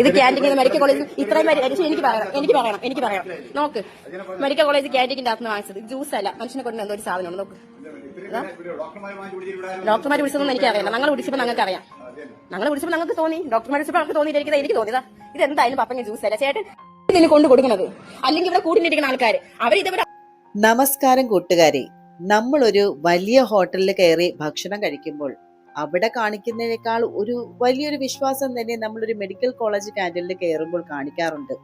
ഇത് canteen medical college ഇത്രയും പേര് എനിക്ക് പറയണം എനിക്ക് പറയണം എനിക്ക് പറയണം. നോക്ക് മെഡിക്കൽ കോളേജ് ക്യാന്റീന്റെ അകത്ത് വാങ്ങിച്ചത് ജ്യൂസ് അല്ല മനുഷ്യനെ കൊണ്ട് എന്തോ ഒരു സാധനമാണ് നോക്ക്. ഡോക്ടർമാർ വിളിച്ചതൊന്നും എനിക്ക് അറിയാം ഞങ്ങൾ വിളിച്ചപ്പോൾ ഞങ്ങൾക്ക് അറിയാം ഞങ്ങൾ വിളിച്ചപ്പോൾ ഞങ്ങൾക്ക് തോന്നി ഡോക്ടർമാർ വിളിച്ചപ്പോൾ ഞങ്ങൾക്ക് തോന്നിയിരിക്കുന്നത് എനിക്ക് തോന്നിയതാ ഇത്. എന്തായാലും പപ്പങ്ങ ജ്യൂസ് അല്ല. ചേട്ടൻ ഇതിന് കൊണ്ട് കൊടുക്കുന്നത് അല്ലെങ്കിൽ ഇവിടെ കൂട്ടിനിരിക്കുന്ന ആൾക്കാർ അവർ ഇതേപോലെ നമസ്കാരം കൂട്ടുകാരെ. നമ്മളൊരു ഒരു വലിയ ഹോട്ടലിൽ കയറി ഭക്ഷണം കഴിക്കുമ്പോൾ അവിടെ കാണിക്കുന്നതിനേക്കാൾ ഒരു വലിയൊരു വിശ്വാസം തന്നെ നമ്മൾ ഒരു മെഡിക്കൽ കോളേജ് ക്യാന്റീനിൽ കയറുമ്പോൾ കാണിക്കാറുണ്ട്.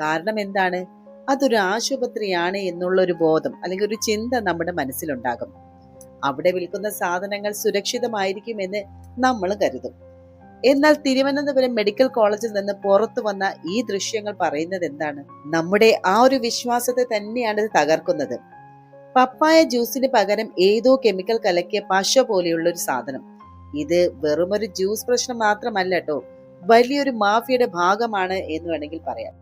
കാരണം എന്താണ്? അതൊരു ആശുപത്രിയാണ് എന്നുള്ള ഒരു ബോധം അല്ലെങ്കിൽ ഒരു ചിന്ത നമ്മുടെ മനസ്സിലുണ്ടാകും. അവിടെ വിൽക്കുന്ന സാധനങ്ങൾ സുരക്ഷിതമായിരിക്കുമെന്ന് നമ്മൾ കരുതും. എന്നാൽ തിരുവനന്തപുരം മെഡിക്കൽ കോളേജിൽ നിന്ന് പുറത്തു വന്ന ഈ ദൃശ്യങ്ങൾ പറയുന്നത് എന്താണ്? നമ്മുടെ ആ ഒരു വിശ്വാസത്തെ തന്നെയാണ് ഇത് തകർക്കുന്നത്. പപ്പായ ജ്യൂസിന് പകരം ഏതോ കെമിക്കൽ കലക്കിയ പശ പോലെയുള്ള ഒരു സാധനം. ഇത് വെറുമൊരു ജ്യൂസ് പ്രശ്നം മാത്രമല്ല കേട്ടോ വലിയൊരു മാഫിയയുടെ ഭാഗമാണ് എന്ന് വേണമെങ്കിൽ പറയാം.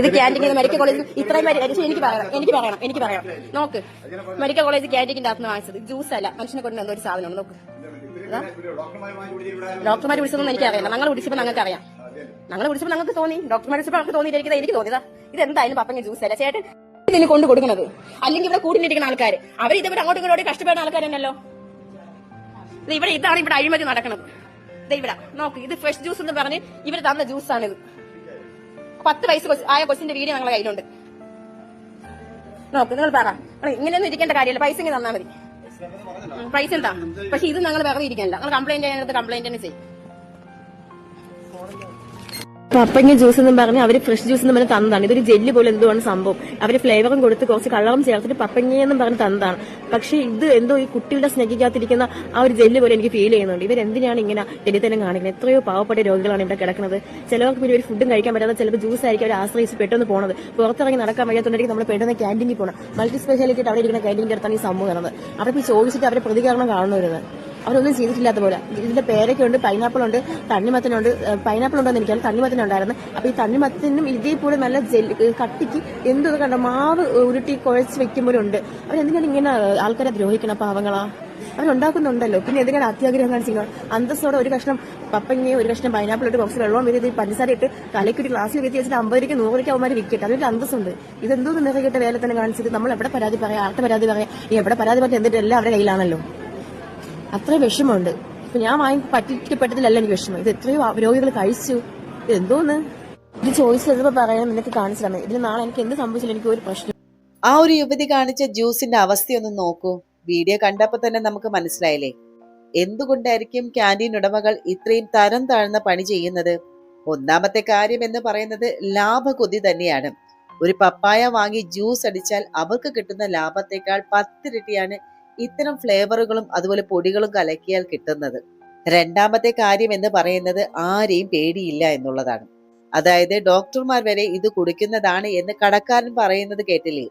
ഇത് ക്യാന്റീൻ മെഡിക്കൽ കോളേജ് ഇത്രയും എനിക്ക് എനിക്ക് പറയണം എനിക്ക് പറയണം എനിക്ക് പറയണം. നോക്ക് മെഡിക്കൽ കോളേജ് ക്യാന്റീന്റെ അകത്ത് വാങ്ങിച്ചത് ജ്യൂസ് അല്ല മനുഷ്യനെ കൊണ്ട് എന്തോ ഒരു സാധനമാണ് നോക്ക്. ഡോക്ടർമാർ വിളിച്ചതൊന്നും എനിക്ക് അറിയാം ഞങ്ങൾ വിളിച്ചപ്പോൾ ഞങ്ങൾക്ക് അറിയാം ഞങ്ങൾ വിളിച്ചപ്പോൾ ഞങ്ങൾക്ക് തോന്നി. ഡോക്ടർമാർ വിളിച്ചപ്പോൾ ഞങ്ങൾക്ക് തോന്നിയിരിക്കുന്നത് എനിക്ക് തോന്നിയതാ. ഇത് എന്തായാലും പപ്പങ്ങ ജ്യൂസ് അല്ല. ചേട്ടൻ ഇതിന് കൊണ്ട് കൊടുക്കുന്നത് അല്ലെങ്കിൽ ഇവിടെ കൂട്ടിനിരിക്കുന്ന ആൾക്കാർ അവർ ഇതേപോലെ അങ്ങോട്ടും ഇങ്ങോട്ടും കഷ്ടപ്പെടുന്ന ആൾക്കാർ തന്നെയല്ലോ ഇവിടെ ഇതാണ് ഇവിടെ അഴിമതി നടക്കുന്നത് ഇവിടെ നോക്ക് ഇത് ഫ്രഷ് ജ്യൂസ് എന്ന് പറഞ്ഞ് ഇവർ തന്ന ജ്യൂസാണിത് പത്ത് വയസ്സ് ആയ കൊച്ചിന്റെ വീഡിയോ ഞങ്ങളുടെ കയ്യിലുണ്ട്. നോക്ക് നിങ്ങൾ പറ. ഇങ്ങനെയൊന്നും ഇരിക്കേണ്ട കാര്യമില്ല. പൈസ ഇങ്ങനെ തന്നാൽ മതി. പൈസ എന്താ? പക്ഷെ ഇത് ഞങ്ങൾ വെറുതെ ഇരിക്കാനില്ല നിങ്ങൾ കംപ്ലൈന്റ് ചെയ്യാനടുത്ത് കംപ്ലൈന്റ് തന്നെ ചെയ്യും. പപ്പങ്ങ ജ്യൂസ് എന്ന് പറഞ്ഞ് അവർ ഫ്രഷ് ജ്യൂസ് എന്ന് പറഞ്ഞ് തന്നതാണ്. ഇതൊരു ജെല്ല് പോലെ എന്തുവാണ് സംഭവം. അവർ ഫ്ലേവറും കൊടുത്ത് കുറച്ച് കളറും ചേർത്തിട്ട് പപ്പങ്ങ എന്നും പറഞ്ഞ് തന്നതാണ്. പക്ഷേ ഇത് എന്തോ ഈ കുട്ടികളുടെ സ്നേഹിക്കാത്തിരിക്കുന്ന ആ ഒരു ജെല്ല് പോലെ എനിക്ക് ഫീൽ ചെയ്യുന്നുണ്ട്. ഇവരെന്തിനാണ് ഇങ്ങനെ ജനിതനം കാണിക്കുന്നത് എത്രയോ പാവപ്പെട്ട രോഗികളാണ് ഇവിടെ കിടക്കുന്നത്. ചിലവർക്ക് പിന്നെ ഒരു ഫുഡും കഴിക്കാൻ പറ്റാതെ ചിലപ്പോൾ ജ്യൂസ് ആയിരിക്കും അവർ ആശ്രയിച്ച് പെട്ടെന്ന് പോണത്. പുറത്തിറങ്ങി നടക്കാൻ വയ്യാത്തുണ്ടെങ്കിൽ നമ്മൾ പെട്ടെന്ന് ക്യാന്റീനിൽ പോകണം മൾട്ടി സ്പെഷ്യാലിറ്റി അവിടെ ഇരിക്കുന്ന ക്യാന്റീന്റെ അടുത്താണ് ഈ സംഭവം നടന്നത്. അവർക്ക് ചോദിച്ചിട്ട് അവരെ പ്രതികരണം കാണുന്നു വരുന്നത് അവരൊന്നും ചെയ്തിട്ടില്ലാത്ത പോലെ. ഇതിന്റെ പേരൊക്കെ ഉണ്ട് പൈനാപ്പിൾ ഉണ്ട് തണ്ണിമത്തനുണ്ട് പൈനാപ്പിൾ ഉണ്ടോന്ന് എനിക്കറിയാം തണ്ണിമത്തനുണ്ടായിരുന്നു അപ്പൊ ഈ തണ്ണിമത്തനും ഇതേപോലെ നല്ല ജെല്ലി കട്ടിക്ക് എന്തൊക്കെ കണ്ട മാവ് ഉരുട്ടി കുഴച്ച് വെക്കുമ്പോഴുണ്ട്. അവരെന്തിനാണ് ഇങ്ങനെ ആൾക്കാരെ ദ്രോഹിക്കണം പാവങ്ങളാ? അവരുണ്ടാക്കുന്നുണ്ടല്ലോ. പിന്നെ എന്തിനാണ് അത്യാഗ്രഹം കാണിച്ചിരിക്കുന്നത് അന്തസ്സോടെ ഒരു കഷ്ണം പപ്പങ്ങി ഒരു കഷ്ണം പൈനാപ്പിൾ ഇട്ട് കുറച്ച് വെള്ളം വീതി പഞ്ചസാര ഇട്ട് തലയ്ക്കൊരു ഗ്ലാസ്സിൽ വീതി വെച്ചിട്ട് അമ്പത് രൂപയ്ക്ക് നൂറ് രൂപയ്ക്ക് അവന്മാർ വിൽക്കട്ടെ. അതൊരു അന്തസ്സുണ്ട്. ഇതെന്തോ നിറകിട്ട വേല തന്നെ കാണിച്ചത്? നമ്മൾ എവിടെ പരാതി പറയാം? ആർട്ട് പരാതി പറയാം? എവിടെ പരാതി പറഞ്ഞാൽ എന്നിട്ട് എല്ലാം അവരുടെ കയ്യിലാണല്ലോ. അത്ര വിഷമമുണ്ട്. ഇപ്പൊ ഞാൻ വാങ്ങി പറ്റിക്കപ്പെട്ടതിലല്ല എനിക്ക് വിഷമം. ഇത് എത്രയോ രോഗികൾ കഴിച്ചു. ഇത് എന്തോന്ന് ഇത് ചോദിച്ചു ചിലപ്പോൾ പറയാൻ നിനക്ക് കാണിച്ചു തന്നെ ഇതിന് നാളെ എനിക്ക് എന്ത് സംഭവിച്ചാലും എനിക്ക് ഒരു പ്രശ്നം ആ ഒരു യുവതി കാണിച്ച ജ്യൂസിന്റെ അവസ്ഥയൊന്ന് നോക്കൂ. വീഡിയോ കണ്ടപ്പോ തന്നെ നമുക്ക് മനസ്സിലായില്ലേ? എന്തുകൊണ്ടായിരിക്കും ക്യാന്റീൻ ഉടമകൾ ഇത്രയും തരം താഴ്ന്ന പണി ചെയ്യുന്നത്? ഒന്നാമത്തെ കാര്യം എന്ന് പറയുന്നത് ലാഭകൊതി തന്നെയാണ്. ഒരു പപ്പായ വാങ്ങി ജ്യൂസ് അടിച്ചാൽ അവർക്ക് കിട്ടുന്ന ലാഭത്തെക്കാൾ പത്തിരട്ടിയാണ് ഇത്തരം ഫ്ലേവറുകളും അതുപോലെ പൊടികളും കലക്കിയാൽ കിട്ടുന്നത്. രണ്ടാമത്തെ കാര്യം എന്ന് പറയുന്നത് ആരെയും പേടിയില്ല എന്നുള്ളതാണ്. അതായത് ഡോക്ടർമാർ വരെ ഇത് കുടിക്കുന്നതാണ് എന്ന് കടക്കാരൻ പറയുന്നത് കേട്ടില്ലേ?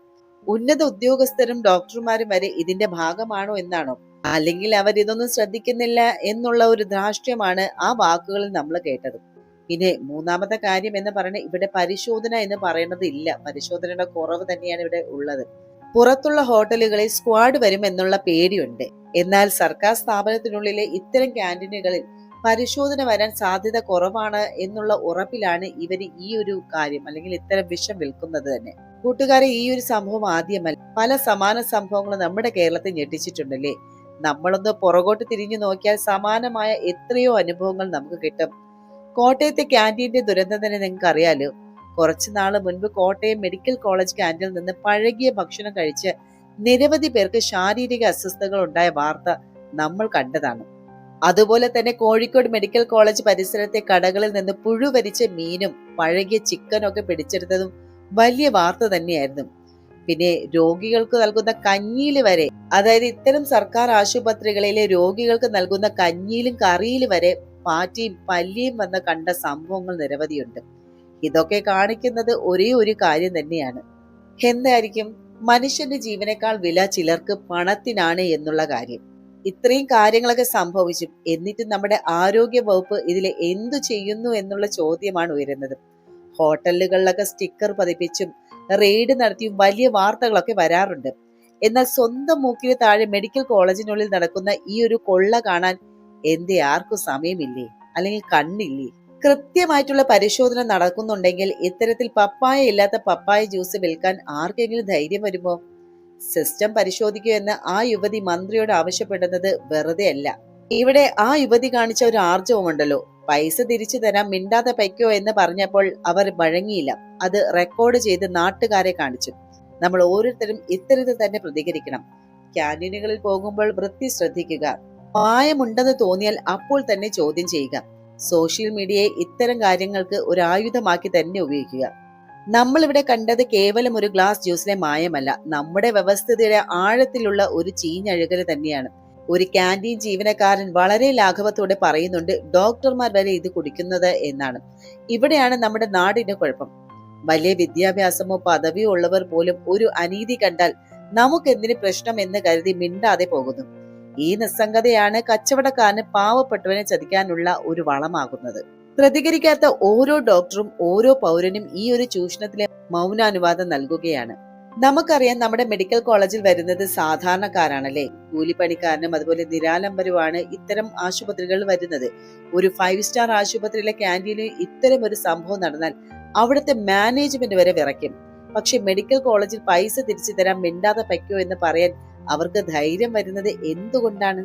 ഉന്നത ഉദ്യോഗസ്ഥരും ഡോക്ടർമാരും വരെ ഇതിന്റെ ഭാഗമാണോ എന്നാണോ? അല്ലെങ്കിൽ അവർ ഇതൊന്നും ശ്രദ്ധിക്കുന്നില്ല എന്നുള്ള ഒരു ധാർഷ്ട്യമാണ് ആ വാക്കുകളിൽ നമ്മൾ കേട്ടത്. പിന്നെ മൂന്നാമത്തെ കാര്യം എന്ന് പറയുന്നത് ഇവിടെ പരിശോധന എന്ന് പറയുന്നത് ഇല്ല. പരിശോധനയുടെ കുറവ് തന്നെയാണ് ഇവിടെ ഉള്ളത്. പുറത്തുള്ള ഹോട്ടലുകളിൽ സ്ക്വാഡ് വരും എന്നുള്ള പേടിയുണ്ട്. എന്നാൽ സർക്കാർ സ്ഥാപനത്തിനുള്ളിലെ ഇത്തരം ക്യാന്റീനുകളിൽ പരിശോധന വരാൻ സാധ്യത കുറവാണ് എന്നുള്ള ഉറപ്പിലാണ് ഇവർ ഈ ഒരു കാര്യം അല്ലെങ്കിൽ ഇത്തരം വിഷം വിൽക്കുന്നത് തന്നെ. കൂട്ടുകാരെ ഈ ഒരു സംഭവം ആദ്യമല്ല. പല സമാന സംഭവങ്ങളും നമ്മുടെ കേരളത്തിൽ ഞെട്ടിച്ചിട്ടുണ്ടല്ലേ? നമ്മളൊന്ന് പുറകോട്ട് തിരിഞ്ഞു നോക്കിയാൽ സമാനമായ എത്രയോ അനുഭവങ്ങൾ നമുക്ക് കിട്ടും. കോട്ടയത്തെ ക്യാന്റീന്റെ ദുരന്തം തന്നെ നിങ്ങൾക്ക് അറിയാലോ കുറച്ചു നാൾ മുൻപ് കോട്ടയം മെഡിക്കൽ കോളേജ് ക്യാന്റീനിൽ നിന്ന് പഴകിയ ഭക്ഷണം കഴിച്ച് നിരവധി പേർക്ക് ശാരീരിക അസ്വസ്ഥതകൾ ഉണ്ടായ വാർത്ത നമ്മൾ കണ്ടതാണ്. അതുപോലെ തന്നെ കോഴിക്കോട് മെഡിക്കൽ കോളേജ് പരിസരത്തെ കടകളിൽ നിന്ന് പുഴുവരിച്ച മീനും പഴകിയ ചിക്കനും ഒക്കെ പിടിച്ചെടുത്തതും വലിയ വാർത്ത തന്നെയായിരുന്നു. പിന്നെ രോഗികൾക്ക് നൽകുന്ന കഞ്ഞിയിൽ വരെ അതായത് ഇത്തരം സർക്കാർ ആശുപത്രികളിലെ രോഗികൾക്ക് നൽകുന്ന കഞ്ഞിയിലും കറിയിലും വരെ പാറ്റിയും പല്ലിയും വന്ന് കണ്ട സംഭവങ്ങൾ നിരവധിയുണ്ട്. ഇതൊക്കെ കാണിക്കുന്നത് ഒരേ ഒരു കാര്യം തന്നെയാണ്. എന്തായിരിക്കും? മനുഷ്യന്റെ ജീവനേക്കാൾ വില ചിലർക്ക് പണത്തിനാണ് എന്നുള്ള കാര്യം. ഇത്രയും കാര്യങ്ങളൊക്കെ സംഭവിച്ചു. എന്നിട്ട് നമ്മുടെ ആരോഗ്യ വകുപ്പ് ഇതിൽ എന്തു ചെയ്യുന്നു എന്നുള്ള ചോദ്യമാണ് ഉയരുന്നത്. ഹോട്ടലുകളിലൊക്കെ സ്റ്റിക്കർ പതിപ്പിച്ചും റെയ്ഡ് നടത്തിയും വലിയ വാർത്തകളൊക്കെ വരാറുണ്ട്. എന്നാൽ സ്വന്തം മൂക്കിന് താഴെ മെഡിക്കൽ കോളേജിനുള്ളിൽ നടക്കുന്ന ഈ ഒരു കൊള്ള കാണാൻ എന്തേ ആർക്കും സമയമില്ലേ? അല്ലെങ്കിൽ കണ്ണില്ലേ? കൃത്യമായിട്ടുള്ള പരിശോധന നടക്കുന്നുണ്ടെങ്കിൽ ഇത്തരത്തിൽ പപ്പായ ഇല്ലാത്ത പപ്പായ ജ്യൂസ് വിൽക്കാൻ ആർക്കെങ്കിലും ധൈര്യം വരുമോ? സിസ്റ്റം പരിശോധിക്കൂ എന്ന് ആ യുവതി മന്ത്രിയോട് ആവശ്യപ്പെടുന്നത് വെറുതെ അല്ല. ഇവിടെ ആ യുവതി കാണിച്ച ഒരു ആർജവമുണ്ടല്ലോ. പൈസ തിരിച്ചു തരാൻ മിണ്ടാതെ പൈക്കോ എന്ന് പറഞ്ഞപ്പോൾ അവർ വഴങ്ങിയില്ല. അത് റെക്കോർഡ് ചെയ്ത് നാട്ടുകാരെ കാണിച്ചു. നമ്മൾ ഓരോരുത്തരും ഇത്തരത്തിൽ തന്നെ പ്രതികരിക്കണം. ക്യാന്റീനുകളിൽ പോകുമ്പോൾ വൃത്തി ശ്രദ്ധിക്കുക. മായമുണ്ടെന്ന് തോന്നിയാൽ അപ്പോൾ തന്നെ ചോദ്യം ചെയ്യുക. സോഷ്യൽ മീഡിയയെ ഇത്തരം കാര്യങ്ങൾക്ക് ഒരു ആയുധമാക്കി തന്നെ ഉപയോഗിക്കുക. നമ്മളിവിടെ കണ്ടത് കേവലം ഒരു ഗ്ലാസ് ജ്യൂസിലെ മായമല്ല. നമ്മുടെ വ്യവസ്ഥിതിയുടെ ആഴത്തിലുള്ള ഒരു ചീഞ്ഞഴുകൽ തന്നെയാണ്. ഒരു ക്യാന്റീൻ ജീവനക്കാരൻ വളരെ ലാഘവത്തോടെ പറയുന്നുണ്ട് ഡോക്ടർമാർ വരെ ഇത് കുടിക്കുന്നത് എന്നാണ്. ഇവിടെയാണ് നമ്മുടെ നാടിന്റെ കുഴപ്പം. വലിയ വിദ്യാഭ്യാസമോ പദവിയോ ഉള്ളവർ പോലും ഒരു അനീതി കണ്ടാൽ നമുക്കെന്തിന് പ്രശ്നം എന്ന് കരുതി മിണ്ടാതെ പോകുന്നു. ഈ നിസ്സംഗതയാണ് കച്ചവടക്കാരന് പാവപ്പെട്ടവനെ ചതിക്കാനുള്ള ഒരു വളമാകുന്നത്. പ്രതികരിക്കാത്ത ഓരോ ഡോക്ടറും ഓരോ പൗരനും ഈ ഒരു ചൂഷണത്തിലെ മൗനാനുവാദം നൽകുകയാണ്. നമുക്കറിയാം നമ്മുടെ മെഡിക്കൽ കോളേജിൽ വരുന്നത് സാധാരണക്കാരാണല്ലേ? കൂലിപ്പണിക്കാരനും അതുപോലെ നിരാലംബരുമാണ് ഇത്തരം ആശുപത്രികൾ വരുന്നത്. ഒരു ഫൈവ് സ്റ്റാർ ആശുപത്രിയിലെ ക്യാന്റീനിൽ ഇത്തരം ഒരു സംഭവം നടന്നാൽ അവിടുത്തെ മാനേജ്മെന്റ് വരെ വിറയ്ക്കും. പക്ഷെ മെഡിക്കൽ കോളേജിൽ പൈസ തിരിച്ചു തരാൻ മിണ്ടാതെ പറ്റോ എന്ന് പറയാൻ അവർക്ക് ധൈര്യം വരുന്നത് എന്തുകൊണ്ടാണ്?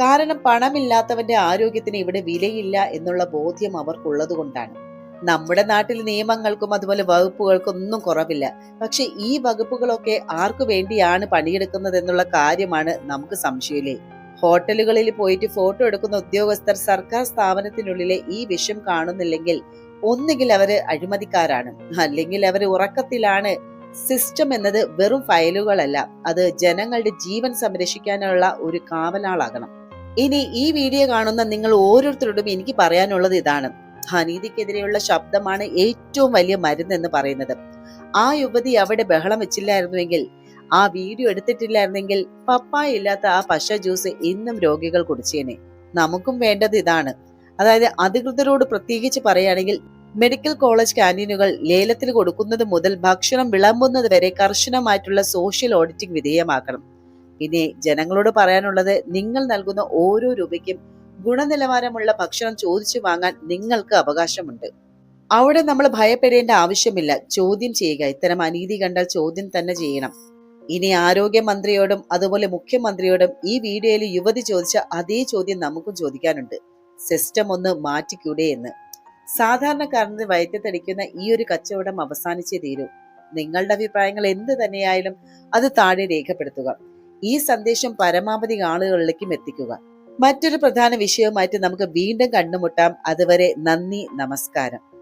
കാരണം പണമില്ലാത്തവന്റെ ആരോഗ്യത്തിന് ഇവിടെ വിലയില്ല എന്നുള്ള ബോധ്യം അവർക്കുള്ളത് കൊണ്ടാണ്. നമ്മുടെ നാട്ടിൽ നിയമങ്ങൾക്കും അതുപോലെ വകുപ്പുകൾക്കും ഒന്നും കുറവില്ല. പക്ഷെ ഈ വകുപ്പുകളൊക്കെ ആർക്കു വേണ്ടിയാണ് പണിയെടുക്കുന്നത് എന്നുള്ള കാര്യമാണ് നമുക്ക് സംശയമില്ലേ? ഹോട്ടലുകളിൽ പോയിട്ട് ഫോട്ടോ എടുക്കുന്ന ഉദ്യോഗസ്ഥർ സർക്കാർ സ്ഥാപനത്തിനുള്ളിലെ ഈ വിഷം കാണുന്നില്ലെങ്കിൽ ഒന്നുകിൽ അവർ അഴിമതിക്കാരാണ് അല്ലെങ്കിൽ അവർ ഉറക്കത്തിലാണ്. സിസ്റ്റം എന്നത് വെറും ഫയലുകളല്ല അത് ജനങ്ങളുടെ ജീവൻ സംരക്ഷിക്കാനുള്ള ഒരു കാവലാളാകണം. ഇനി ഈ വീഡിയോ കാണുന്ന നിങ്ങൾ ഓരോരുത്തരോടും എനിക്ക് പറയാനുള്ളത് ഇതാണ്. അനീതിക്കെതിരെയുള്ള ശബ്ദമാണ് ഏറ്റവും വലിയ മരുന്ന് എന്ന് പറയുന്നത്. ആ യുവതി അവിടെ ബഹളം വെച്ചില്ലായിരുന്നുവെങ്കിൽ ആ വീഡിയോ എടുത്തിട്ടില്ലായിരുന്നെങ്കിൽ പപ്പായ ഇല്ലാത്ത ആ പശ ജ്യൂസ് ഇന്നും രോഗികൾ കുടിച്ചേനെ. നമുക്കും വേണ്ടത് ഇതാണ്. അതായത് അധികൃതരോട് പ്രത്യേകിച്ച് പറയുകയാണെങ്കിൽ മെഡിക്കൽ കോളേജ് ക്യാന്റീനുകൾ ലേലത്തിൽ കൊടുക്കുന്നത് മുതൽ ഭക്ഷണം വിളമ്പുന്നത് വരെ കർശനമായിട്ടുള്ള സോഷ്യൽ ഓഡിറ്റിംഗ് വിധേയമാക്കണം. ഇനി ജനങ്ങളോട് പറയാനുള്ളത് നിങ്ങൾ നൽകുന്ന ഓരോ രൂപയ്ക്കും ഗുണനിലവാരമുള്ള ഭക്ഷണം ചോദിച്ചു വാങ്ങാൻ നിങ്ങൾക്ക് അവകാശമുണ്ട്. അവിടെ നമ്മൾ ഭയപ്പെടേണ്ട ആവശ്യമില്ല. ചോദ്യം ചെയ്യുക. ഇത്തരം അനീതി കണ്ടാൽ ചോദ്യം തന്നെ ചെയ്യണം. ഇനി ആരോഗ്യമന്ത്രിയോടും അതുപോലെ മുഖ്യമന്ത്രിയോടും ഈ വീഡിയോയിൽ യുവതി ചോദിച്ച അതേ ചോദ്യം നമുക്കും ചോദിക്കാനുണ്ട്. സിസ്റ്റം ഒന്ന് മാറ്റിക്കൂടെ എന്ന്. സാധാരണക്കാരന് വയറ്റത്തടിക്കുന്ന ഈ ഒരു കച്ചവടം അവസാനിച്ചേ തീരൂ. നിങ്ങളുടെ അഭിപ്രായങ്ങൾ എന്ത് തന്നെയായാലും അത് താഴെ രേഖപ്പെടുത്തുക. ഈ സന്ദേശം പരമാവധി ആളുകളിലേക്കും എത്തിക്കുക. മറ്റൊരു പ്രധാന വിഷയവുമായിട്ട് നമുക്ക് വീണ്ടും കണ്ടുമുട്ടാം അതുവരെ നന്ദി നമസ്കാരം.